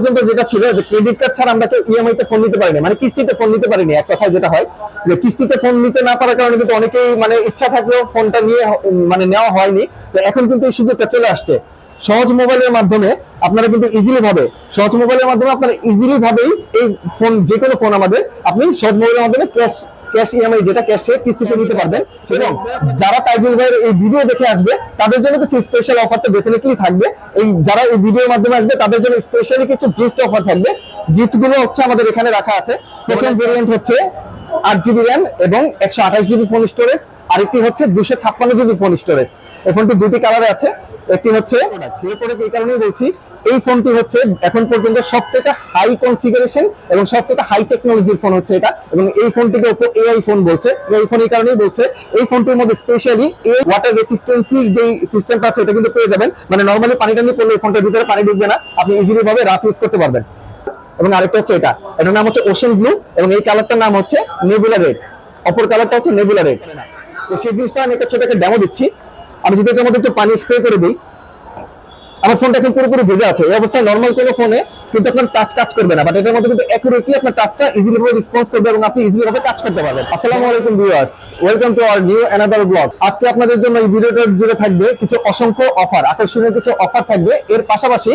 পর্যন্ত যেটা ছিল যে ক্রেডিট কার্ড ছাড়া আমরা কেউ ইএমআই তে ফোন নিতে পারিনি। মানে কিস্তিতে ফোন নিতে পারিনি। এক কথায় যেটা হয় যে কিস্তিতে ফোন নিতে না পারার কারণে কিন্তু অনেকেই মানে ইচ্ছা থাকলেও ফোনটা নিয়ে মানে নেওয়া হয়নি। তো এখন কিন্তু এই সুযোগটা চলে আসছে। সহজ মোবাইলের মাধ্যমে আপনারা কিন্তু ইজিলি ভাবে, সহজ মোবাইলের মাধ্যমে আপনারা ইজিলি ভাবেই এই ফোন যে কোনো ফোন আমাদের, আপনি সহজ মোবাইলের মাধ্যমে ক্যাশ ক্যাশ ইএমআই যেটা ক্যাশ কিস্তিতে নিতে পারবেন। এবং যারা তাইজুল ভাইয়ের এই ভিডিও দেখে আসবে তাদের জন্য কিছু স্পেশাল অফারটা ডেফিনেটলি থাকবে। এই যারা এই ভিডিওর মাধ্যমে আসবে তাদের জন্য স্পেশালি কিছু গিফট অফার থাকবে। গিফটগুলো হচ্ছে আমাদের এখানে রাখা আছে। প্রথম ভেরিয়েন্ট হচ্ছে আট জিবি র্যাম এবং একশো আঠাশ জিবি ফোন স্টোরেজ আরেকটি হচ্ছে দুশো ছাপ্পান্ন জিবি ফোন স্টোরেজ এই ফোনটি দুটি কালারে আছে। একটি হচ্ছে এই কারণেই বলছি, এই ফোনটি হচ্ছে এখন পর্যন্ত সবথেকে হাই কনফিগারেশন এবং সবথেকে হাই টেকনোলজির ফোন হচ্ছে এটা। এবং এই ফোনটিকে ওপো এআই ফোন বলছে। এই ফোন এই কারণেই বলছে, এই ফোনটির মধ্যে স্পেশালি এই ওয়াটার রেসিস্টেন্সির যে সিস্টেমটা আছে এটা কিন্তু পেয়ে যাবেন। মানে নর্মালি পানি টানি পড়লে এই ফোনটার ভিতরে পানি ঢুকবে না। আপনি ইজিলি ভাবে রাফ ইউজ করতে পারবেন। এবং আরেকটা হচ্ছে এটা। এটার নাম হচ্ছে ওশান ব্লু এবং এই কালারটার নাম হচ্ছে নেবুলা রেড অপর কালারটা হচ্ছে নেবুলা রেড তো সেই জিনিসটা আমি একটা ছোট একটা ডেমো দিচ্ছি। আমি যদি এটার মধ্যে একটু পানি স্প্রে করে দিই আমার ফোনটা এখন পুরোপুরি ভেজে আছে। এই অবস্থায় নর্মাল কোনো ফোনে কিন্তু আপনার টাচ কাজ করবে না বাট এটার মধ্যে কিন্তু অ্যাকুরেটলি আপনার টাচটা ইজিলি ভাবে রেসপন্স করবে এবং আপনি ইজিলি ভাবে কাজ করতে পারবেন। আসসালামু আলাইকুম viewers welcome to our new another blog আজকে আপনাদের জন্য এই ভিডিওটা জুড়ে থাকবে কিছু অসংখ্য অফার আকর্ষণীয় কিছু অফার থাকবে। এর পাশাপাশি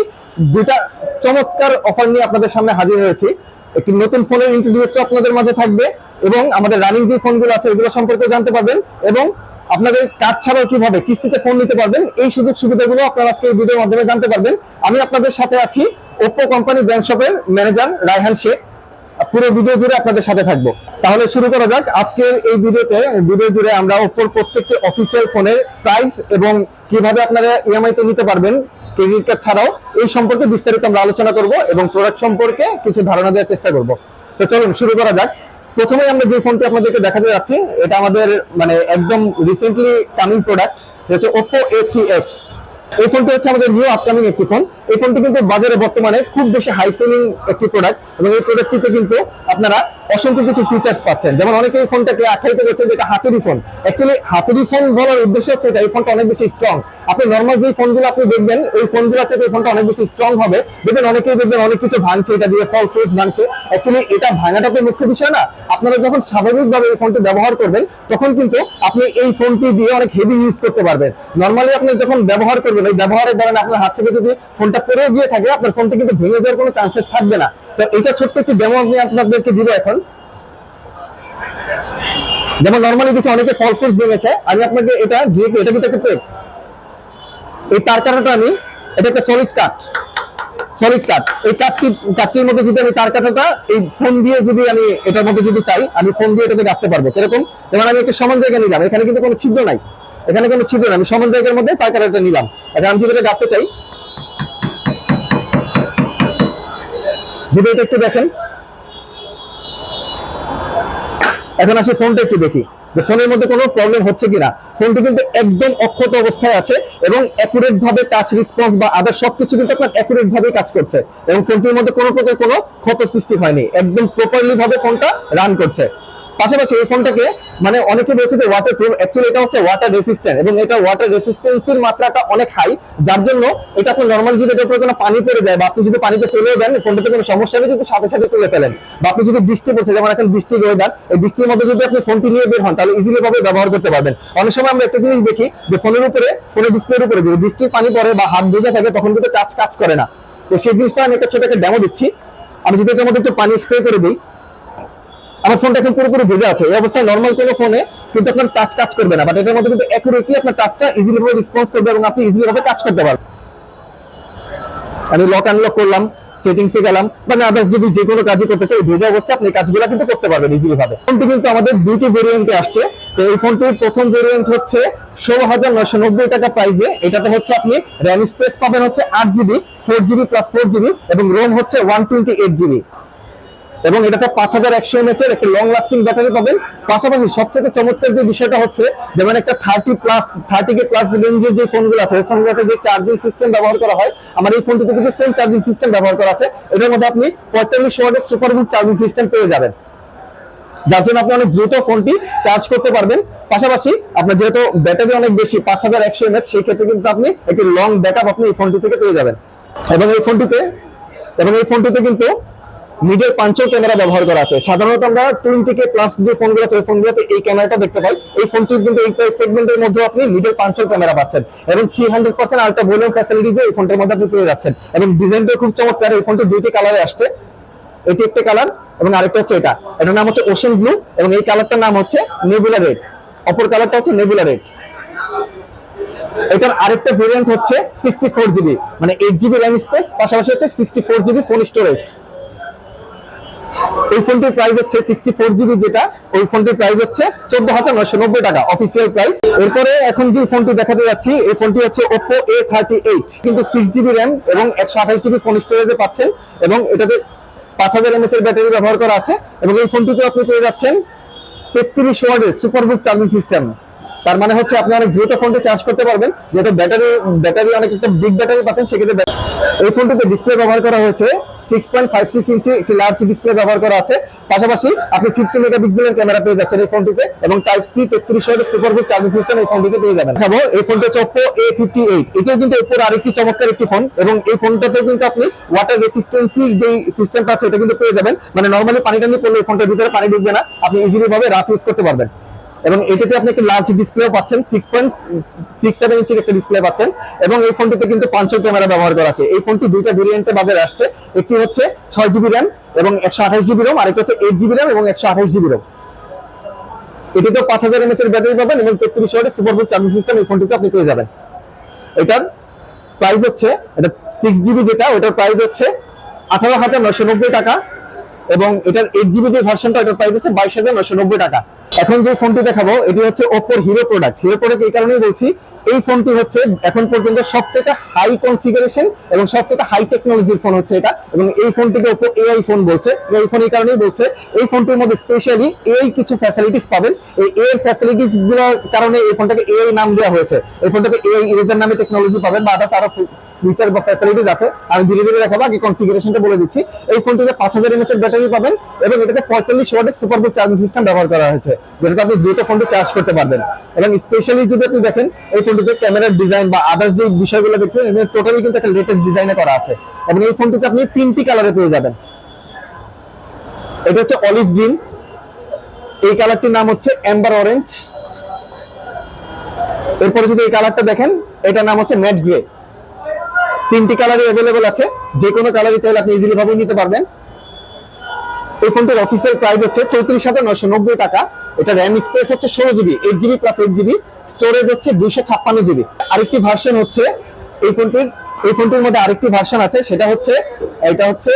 দুইটা চমৎকার অফার নিয়ে আপনাদের সামনে হাজির হয়েছি। একটি নতুন ফোনের ইন্ট্রোডিউসটা আপনাদের মাঝে থাকবে এবং আমাদের রানিং যে ফোনগুলো আছে, এগুলো সম্পর্কে জানতে পারবেন এবং আপনাদের কার্ড ছাড়াও কীভাবে কিস্তিতে ফোন নিতে পারবেন, এই সুযোগ সুবিধাগুলো আপনারা আজকে এই ভিডিওর মাধ্যমে জানতে পারবেন। আমি আপনাদের সাথে আছি ওপ্পো কোম্পানি ব্র্যান্ড শপের ম্যানেজার রায়হান শেখ। পুরো ভিডিও জুড়ে আপনাদের সাথে থাকব। তাহলে শুরু করা যাক। আজকের এই ভিডিওতে ভিডিও জুড়ে আমরা ওপ্পোর প্রত্যেকটি অফিসিয়াল ফোনের প্রাইস এবং কীভাবে আপনারা ইএমআই তে নিতে পারবেন ক্রেডিট কার্ড ছাড়াও, এই সম্পর্কে বিস্তারিত আমরা আলোচনা করব এবং প্রোডাক্ট সম্পর্কে কিছু ধারণা দেওয়ার চেষ্টা করব। তো চলুন, শুরু করা যাক। প্রথমে আমরা যে ফোনটি আপনাদেরকে দেখাতে যাচ্ছি, এটা আমাদের মানে একদম রিসেন্টলি কামিং প্রোডাক্ট যেটা হচ্ছে Oppo A3x এই ফোনটি হচ্ছে আমাদের নিউ আপকামিং একটি ফোন এই ফোনটি কিন্তু বাজারে বর্তমানে খুব বেশি হাই সেলিং একটি প্রোডাক্ট এবং এই প্রোডাক্টটিতে কিন্তু আপনারা অসংখ্য কিছু ফিচার্স পাচ্ছেন। যেমন অনেকে এই ফোনটাকে আখ্যায়িত করছে যে এটা হাতুড়ি ফোন অ্যাকচুয়ালি হাতুড়ি ফোন বলার উদ্দেশ্য হচ্ছে এটা, এই ফোনটা অনেক বেশি স্ট্রং আপনি নর্মাল যে ফোনগুলো আপনি দেখবেন ওই ফোনগুলো আছে এই ফোনটা অনেক বেশি স্ট্রং হবে। দেখবেন অনেকেই দেখবেন অনেক কিছু ভাঙছে, এটা দিয়ে ফল ফ্রুটস ভাঙছে। অ্যাকচুয়ালি এটা ভাঙাটা তো মুখ্য বিষয় না। আপনারা যখন স্বাভাবিকভাবে এই ফোনটি ব্যবহার করবেন, তখন কিন্তু আপনি এই ফোনটি দিয়ে অনেক হেভি ইউজ করতে পারবেন। নর্মালি আপনি যখন ব্যবহার করবেন, ওই ব্যবহারের দ্বারা আপনার হাত থেকে যদি ফোনটা পড়ে গিয়ে থাকে, আপনার ফোনটি কিন্তু ভেঙে যাওয়ার কোনো চান্সেস থাকবে না। তো এটা ছোট্ট একটি ডেমো আমি আপনাদেরকে দিব এখন। যেমন নর্মালি দেখি অনেকে ফল ফ্রুটস ভেঙেছে, আমি আপনাকে এটা ডিরেক্টলি এটা কিন্তু একটা পেপ এই তার কাটাটা আমি, এটা একটা সলিড কাট সলিড কাট এই কাটটি কাটটির মধ্যে যদি আমি তার কাটাটা, এই ফোন দিয়ে যদি আমি এটার মধ্যে যদি চাই, আমি ফোন দিয়ে এটাকে গাঁথতে পারব। কীরকম? যেমন আমি একটা সমান জায়গা নিলাম, এখানে কিন্তু কোনো ছিদ্র নাই। এখানে কোনো ছিদ্র নাই, আমি সমান জায়গার মধ্যে তার কাটাটা নিলাম। এখন আমি যদি এটা গাঁথতে চাই এটা একটু দেখেন। এখন আসি ফোনটা একটু দেখি। যে ফোনের মধ্যে কোনো প্রবলেম হচ্ছে কিনা? ফোনটি কিন্তু একদম অক্ষত অবস্থায় আছে এবং অ্যাকুরেট ভাবে টাচ রেসপন্স বা আদার সবকিছু কিন্তু আপনার অ্যাকুরেট ভাবে কাজ করছে। এবং ফোনটির মধ্যে কোনো প্রকার কোনো ক্ষত সৃষ্টি হয়নি। একদম প্রপারলি ভাবে ফোনটা রান করছে। পাশাপাশি এই ফোনটাকে মানে অনেকে বলছে যে ওয়াটার প্রুফ অ্যাকচুয়ালি এটা হচ্ছে ওয়াটার রেসিস্ট্যান্ট এবং এটা ওয়াটার রেসিস্টেন্সির মাত্রাটা অনেক হাই যার জন্য এটা আপনি নর্মালি যদি এটার উপরে কোনো পানি পড়ে যায় বা আপনি যদি পানিতে ফেলে দেন, ফোনটাতে কোনো সমস্যা নেই যদি সাথে সাথে তুলে ফেলেন। বা আপনি যদি বৃষ্টি পড়ছে, যেমন এখন বৃষ্টির ওয়েদার এই বৃষ্টির মধ্যে যদি আপনি ফোনটি নিয়ে বের হন, তাহলে ইজিলি ভাবে ব্যবহার করতে পারবেন। অনেক সময় আমরা একটা জিনিস দেখি যে ফোনের উপরে, ফোনের ডিসপ্লের উপরে যদি বৃষ্টির পানি পড়ে বা হাত ভেজা থাকে, তখন কিন্তু টাচ কাজ করে না। তো সেই জিনিসটা আমি একটা ছোট একটা ডেমো দিচ্ছি। আমি যদি এটার মধ্যে একটু পানি স্প্রে করে দিই। আমার ফোনটা এখন পুরোপুরি ভেজে আছে। এই অবস্থায় নর্মাল কোনো ফোনে কিন্তু আপনার টাচ কাজ করবে না। বাট এটার মধ্যে কিন্তু অ্যাকুরেটলি আপনার টাচটা ইজিলি ভাবে রেসপন্স করবে এবং আপনি ইজিলি ভাবে কাজ করতে পারবেন। আমি লক আনলক করলাম সেটিংসে গেলাম। মানে আদার্স যদি যে কোনো কাজই করতে চাই ভেজা অবস্থায় আপনি কাজগুলো কিন্তু করতে পারবেন ইজিলি ভাবে। ফোনটি কিন্তু আমাদের দুইটি ভেরিয়েন্টে আসছে। তো এই ফোনটির প্রথম ভেরিয়েন্ট হচ্ছে ষোলো হাজার নয়শো নব্বই টাকা প্রাইসে এটাতে হচ্ছে আপনি র্যাম স্পেস পাবেন হচ্ছে আট GB four GB plus four GB এবং রোম হচ্ছে ওয়ান টোয়েন্টি এইট জিবি এবং এটাতে পাঁচ হাজার একশো এমএচ এর একটা লং লাস্টিং ব্যাটারি পাবেন। পাশাপাশি সবচেয়ে চমৎকার যে বিষয়টা হচ্ছে যেমন একটা thirty plus thirty K plus রেঞ্জের যে ফোনগুলো আছে, ওই ফোনগুলোতে যে চার্জিং সিস্টেম ব্যবহার করা হয়, আমার এই ফোনটিতে কিন্তু সেম চার্জিং সিস্টেম ব্যবহার করা আছে। এটার মধ্যে আপনি পঁয়তাল্লিশ ওয়াটের সুপার বুক চার্জিং সিস্টেম পেয়ে যাবেন। যার জন্য আপনি অনেক দ্রুত ফোনটি চার্জ করতে পারবেন। পাশাপাশি আপনার যেহেতু ব্যাটারি অনেক বেশি, পাঁচ হাজার একশো এমএচ সেই ক্ষেত্রে কিন্তু আপনি একটি লং ব্যাকআপ আপনি এই ফোনটি থেকে পেয়ে যাবেন। এবং এই ফোনটিতে এবং এই ফোনটিতে কিন্তু মিডল পাঞ্চল ক্যামেরা ব্যবহার করা আছে। সাধারণত আমরা টোয়েন্টি কে প্লাস যে ফোনগুলো আছে, ওই ফোনগুলোতে এই ক্যামেরাটা দেখতে পাই। এই ফোনটির কিন্তু এই প্রাইস সেগমেন্টের মধ্যে আপনি মিডল পাঞ্চল ক্যামেরা পাচ্ছেন। এবং three hundred percent ultra volume facilities এই ফোনটার মধ্যে আপনি পেয়ে যাচ্ছেন। এবং ডিজাইনটা খুব চমৎকার, এই ফোনটি দুইটি কালারে আসছে। এটি একটা কালার এবং আরেকটা হচ্ছে এটা। এটার নাম হচ্ছে ওশেন ব্লু এবং এই কালারটার নাম হচ্ছে নেবুলা রেড অপর কালারটা হচ্ছে নেবুলা রেড এটার আরেকটা ভেরিয়েন্ট হচ্ছে সিক্সটি ফোর জিবি মানে এইট জিবি র্যাম স্পেস পাশাপাশি হচ্ছে sixty four GB phone storage এই ফোনটির প্রাইস হচ্ছে সিক্সটি ফোর জিবি যেটা, ওই ফোনটির প্রাইস হচ্ছে চোদ্দ হাজার নয়শো নব্বই টাকা অফিসিয়াল প্রাইস এরপরে এখন যে ফোনটি দেখাতে যাচ্ছি, এই ফোনটি হচ্ছে ওপো এ থার্টি এইট কিন্তু সিক্স জিবি র্যাম এবং একশো আঠাশ জিবি ফোন স্টোরেজে পাচ্ছেন এবং এটাতে পাঁচ হাজার এমএচ এর ব্যাটারি ব্যবহার করা আছে এবং এই ফোনটিতে আপনি পেয়ে যাচ্ছেন তেত্রিশ ওয়ার্ডের সুপারবুক চার্জিং সিস্টেম তার মানে হচ্ছে আপনি অনেক দ্রুত ফোনটি চার্জ করতে পারবেন, যেহেতু ব্যাটারি ব্যাটারি অনেক একটা বিগ ব্যাটারি পাচ্ছেন, সেক্ষেত্রে এই ফোনটিতে ডিসপ্লে ব্যবহার করা হয়েছে six point five six inch একটি লার্জ ডিসপ্লে ব্যবহার করা আছে। পাশাপাশি আপনি ফিফটি মেগাপিক্সেলের ক্যামেরা পেয়ে যাচ্ছেন এই ফোনটিতে এবং টাইপ সি তেত্রিশ ওয়ার্ডের সুপারবুক চার্জিং সিস্টেম এই ফোনটিতে পেয়ে যাবেন। খাব এই ফোনটি হচ্ছে ওপো এ ফিফটি এইট এটাও কিন্তু ওপোর আরেকটি চমৎকার একটি ফোন এবং এই ফোনটাতেও কিন্তু আপনি ওয়াটার রেসিস্টেন্সির যে সিস্টেমটা আছে, এটা কিন্তু পেয়ে যাবেন। মানে নর্মালি পানি টানি পড়লে এই ফোনটার ভিতরে পানি ঢুকবে না। আপনি ইজিলি ভাবে রাফ ইউজ করতে পারবেন। এবং এটাতে আপনি একটা লার্জ ডিসপ্লে পাচ্ছেন সিক্স পয়েন্ট সিক্স সেভেন ইঞ্চির একটা ডিসপ্লে পাচ্ছেন এবং এই ফোনটিতে কিন্তু পাঞ্চল ক্যামেরা ব্যবহার করা আছে। এই ফোনটি দুইটা ভেরিয়েন্টে বাজারে আসছে। একটি হচ্ছে ছয় জিবি র্যাম এবং একশো আঠাশ জিবি রোম আরেকটা হচ্ছে এইট জিবি র্যাম এবং একশো আঠাশ জিবি রোম এটিতে পাঁচ হাজার এমএচ এর ব্যাটারি পাবেন এবং তেত্রিশ ওয়াটের সুপারবুক চার্জিং সিস্টেম এই ফোনটিতে আপনি পেয়ে যাবেন। এটার প্রাইস হচ্ছে, এটা সিক্স জিবি যেটা, ওটার প্রাইস হচ্ছে আঠারো হাজার নয়শো নব্বই টাকা এবং এটার এইট জিবি যে ভার্সনটা এটার প্রাইস হচ্ছে বাইশ হাজার নয়শো নব্বই টাকা। এখন যে ফোনটি দেখাবো, এটি হচ্ছে ওপোর হিরো প্রোডাক্ট হিরো প্রোডাক্ট এই কারণেই বলছি, এই ফোনটি হচ্ছে এখন পর্যন্ত সবচেয়ে হাই কনফিগারেশন এবং সবচেয়ে হাই টেকনোলজির ফোন হচ্ছে এটা। এবং এই ফোনটিকে ওপো এআই ফোন বলছে। এই ফোন এই কারণেই বলছে, এই ফোনটির মধ্যে স্পেশালি এআই কিছু ফ্যাসিলিটিস পাবেন। এই এআই ফ্যাসিলিটিসগুলোর কারণে এই ফোনটাকে এআই নাম দেওয়া হয়েছে। এই ফোনটাকে এআই ইরেজার নামে টেকনোলজি পাবেন বা আদার্স আরও ফিচার বা ফ্যাসিলিটিস আছে। আমি ধীরে ধীরে দেখাবো, আগে কনফিগারেশনটা বলে দিচ্ছি। এই ফোনটিতে পাঁচ হাজার এমএচ এর ব্যাটারি পাবেন এবং এটাতে পঁয়তাল্লিশ ওয়াটের সুপারবুক চার্জিং সিস্টেম ব্যবহার করা হয়েছে। যেটাতে আপনি দ্রুত ফোনটি চার্জ করতে পারবেন। এবং স্পেশালি যদি আপনি দেখেন, এই ফোনটিতে ক্যামেরার ডিজাইন বা আদার্স যে বিষয়গুলো দেখছেন এটা টোটালি কিন্তু একটা লেটেস্ট ডিজাইনে করা আছে। এবং এই ফোনটিতে আপনি তিনটি কালারে পেয়ে যাবেন। এটা হচ্ছে অলিভ গ্রিন এই কালারটির নাম হচ্ছে অ্যাম্বার অরেঞ্জ এরপরে যদি এই কালারটা দেখেন, এটার নাম হচ্ছে ম্যাট গ্রে তিনটি কালারই অ্যাভেলেবল আছে যে কোনো কালারই চাইলে আপনি ইজিলি ভাবে নিতে পারবেন। এই ফোনটির অফিসিয়াল প্রাইস হচ্ছে চৌত্রিশ হাজার নয়শো নব্বই টাকা। এটা র্যাম স্পেস হচ্ছে ষোলো GB eight GB plus eight GB storage হচ্ছে দুইশো ছাপ্পান্ন জিবি আরেকটি ভার্সন হচ্ছে এই ফোনটির এই ফোনটির মধ্যে আরেকটি ভার্সন আছে, সেটা হচ্ছে, এটা হচ্ছে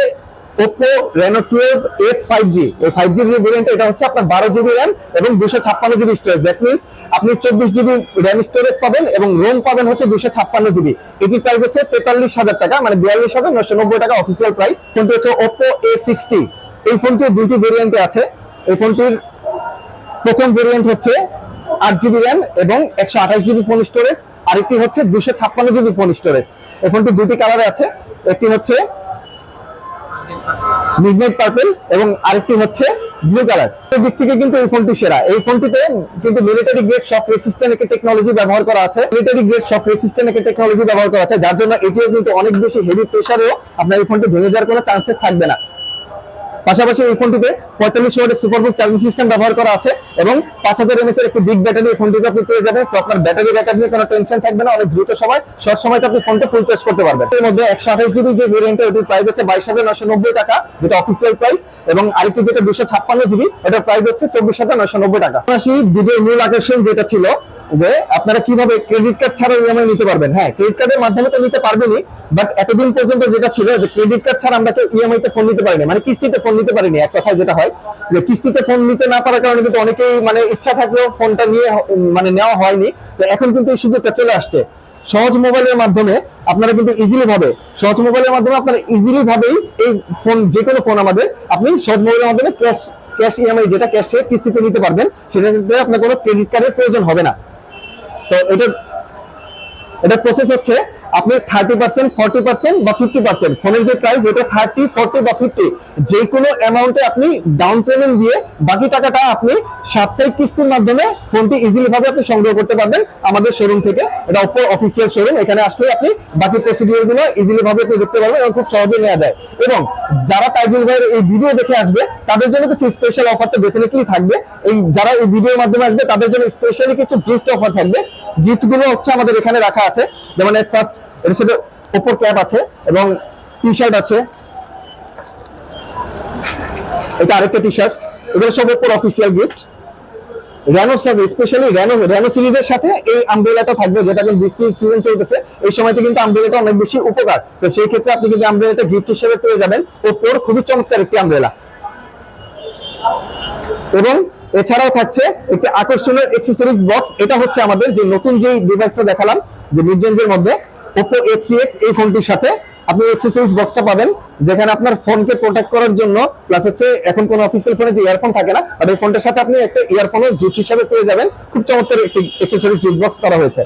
Oppo Reno Reno 12 F 5G এই 5G যে ভেরিয়েন্ট এটা হচ্ছে আপনার 12 জিবি র্যাম এবং 256 জিবি স্টোরেজ দ্যাট মিন্স আপনি 24 জিবি র্যাম স্টোরেজ পাবেন এবং ROM পাবেন হচ্ছে 256 জিবি এটির প্রাইস হচ্ছে 43000 টাকা মানে 42990 টাকা অফিসিয়াল প্রাইস ফোনটি হচ্ছে ওপো এ সিক্সটি এই ফোনটির দুইটি ভেরিয়েন্টে আছে। এই ফোনটির প্রথম ভেরিয়েন্ট হচ্ছে আট জিবি র্যাম এবং একশো আঠাশ জিবি ফোন স্টোরেজ আরেকটি হচ্ছে দুশো ছাপ্পান্ন জিবি ফোন স্টোরেজ এই ফোনটি দুটি কালারে আছে, একটি হচ্ছে মিডনাইট এবং আরেকটি হচ্ছে ব্লু কালার দিক থেকে কিন্তু এই ফোনটি সেরা। এই ফোনটিতে কিন্তু মিলিটারি গ্রেড শক রেসিস্ট্যান্ট একটা টেকনোলজি ব্যবহার করা আছে। মিলিটারি গ্রেড শক রেসিস্ট্যান্ট একটা টেকনোলজি ব্যবহার করা আছে, যার জন্য এটিও কিন্তু অনেক বেশি হেভি প্রেসারেও আপনার এই ফোনটি ভেঙে যাওয়ার কোনো চান্সেস থাকবে না। পাশাপাশি এই ফোনটিতে পঁয়তাল্লিশ ওয়াটের সুপারবুক চার্জিং সিস্টেম ব্যবহার করা আছে এবং পাঁচ হাজার এমএচ এর একটি বিগ ব্যাটারি এই ফোনটিতে আপনি পেয়ে যাবেন। তো আপনার ব্যাটারি ব্যাকআপ নিয়ে কোনো টেনশন থাকবে না, অনেক দ্রুত সময় শর্ট সময়তে আপনি ফোনটা ফুল চার্জ করতে পারবেন। এর মধ্যে একশো আঠাশ জিবি যে ভেরিয়েন্ট ওটির প্রাইস হচ্ছে বাইশ হাজার নশো নব্বই টাকা, যেটা অফিসিয়াল প্রাইস এবং আরেকটি যেটা দুশো ছাপ্পান্ন জিবি ওটার প্রাইস হচ্ছে চব্বিশ হাজার নশো নব্বই টাকা। আসি ভিডিওর মূল আকর্ষণ যেটা ছিল যে আপনারা কীভাবে ক্রেডিট কার্ড ছাড়া ইএমআই নিতে পারবেন? হ্যাঁ ক্রেডিট কার্ডের মাধ্যমে তো নিতে পারবেনই বাট এতদিন পর্যন্ত যেটা ছিল যে ক্রেডিট কার্ড ছাড়া আমরা কেউ ইএমআই তে ফোন নিতে পারিনি মানে কিস্তিতে ফোন নিতে পারিনি, এক কথায় যেটা হয় যে কিস্তিতে ফোন নিতে না পারার কারণে কিন্তু অনেকেই মানে ইচ্ছা থাকলেও ফোনটা নিয়ে মানে নেওয়া হয়নি, তো এখন কিন্তু এই সুযোগটা চলে আসছে। সহজ মোবাইলের মাধ্যমে আপনারা কিন্তু ইজিলি ভাবে, সহজ মোবাইলের মাধ্যমে আপনারা ইজিলি ভাবেই এই ফোন যে কোনো ফোন আমাদের, আপনি সহজ মোবাইলের মাধ্যমে ক্যাশ ক্যাশ ইএমআই যেটা ক্যাশে কিস্তিতে নিতে পারবেন সেটা কিন্তু আপনার কোনো ক্রেডিট কার্ডের প্রয়োজন হবে না। তো এটা এটা প্রসেস হচ্ছে আপনি থার্টি পার্সেন্ট ফর্টি পার্সেন্ট বা ফিফটি পার্সেন্ট ফোনের যে প্রাইস এটা থার্টি ফর্টি বা ফিফটি যে কোনো অ্যামাউন্টে আপনি ডাউন পেমেন্ট দিয়ে বাকি টাকাটা আপনি সাপ্তাহিক কিস্তির মাধ্যমে ফোনটি ইজিলি ভাবে আপনি সংগ্রহ করতে পারবেন আমাদের শোরুম থেকে। এটা অপো অফিসিয়াল শোরুম এখানে আসলে আপনি বাকি প্রসিডিওরগুলো ইজিলি ভাবে আপনি দেখতে পারবেন এবং খুব সহজে নেওয়া যায়। এবং যারা তাইজুল ভাইয়ের এই ভিডিও দেখে আসবে, তাদের জন্য কিছু স্পেশাল অফারটা ডেফিনেটলি থাকবে। এই যারা এই ভিডিওর মাধ্যমে আসবে, তাদের জন্য স্পেশালি কিছু গিফট অফার থাকবে। গিফটগুলো হচ্ছে আমাদের এখানে রাখা আছে। যেমন ফার্স্ট এর সাথে ওপর ক্যাপ আছে এবং টি শার্ট আছে। এটা আরেকটা টি শার্ট এগুলো সব ওপর official gift Reno service specially সিরিজের সাথে এই আমব্রেলাটা থাকবে, যেটা বৃষ্টির সিজন চলতেছে। এই সময়তে কিন্তু আমব্রেলাটা অনেক বেশি উপকার। তো সেই ক্ষেত্রে আপনি কিন্তু আমব্রেলাটা গিফট হিসেবে পেয়ে যাবেন। ওপর খুবই চমৎকার একটি আমব্রেলা এবং এছাড়াও থাকছে একটি আকর্ষণীয় এক্সেসরিজ বক্স এটা হচ্ছে আমাদের যে নতুন যে ডিভাইসটা দেখালাম, যে মিড মধ্যে। Oppo A3x এই ফোনটির সাথে আপনি এক্সেসরিজ বক্সটা পাবেন, যেখানে আপনার ফোনকে প্রোটেক্ট করার জন্য প্লাস হচ্ছে এখন কোনো অফিসিয়াল ফোনে যে ইয়ারফোন থাকে না, আর এই ফোনটার সাথে আপনি একটা ইয়ারফোনের গিফট হিসাবে পেয়ে যাবেন। খুব চমৎকার একটি এক্সেসরিজ গিফট বক্স করা হয়েছে।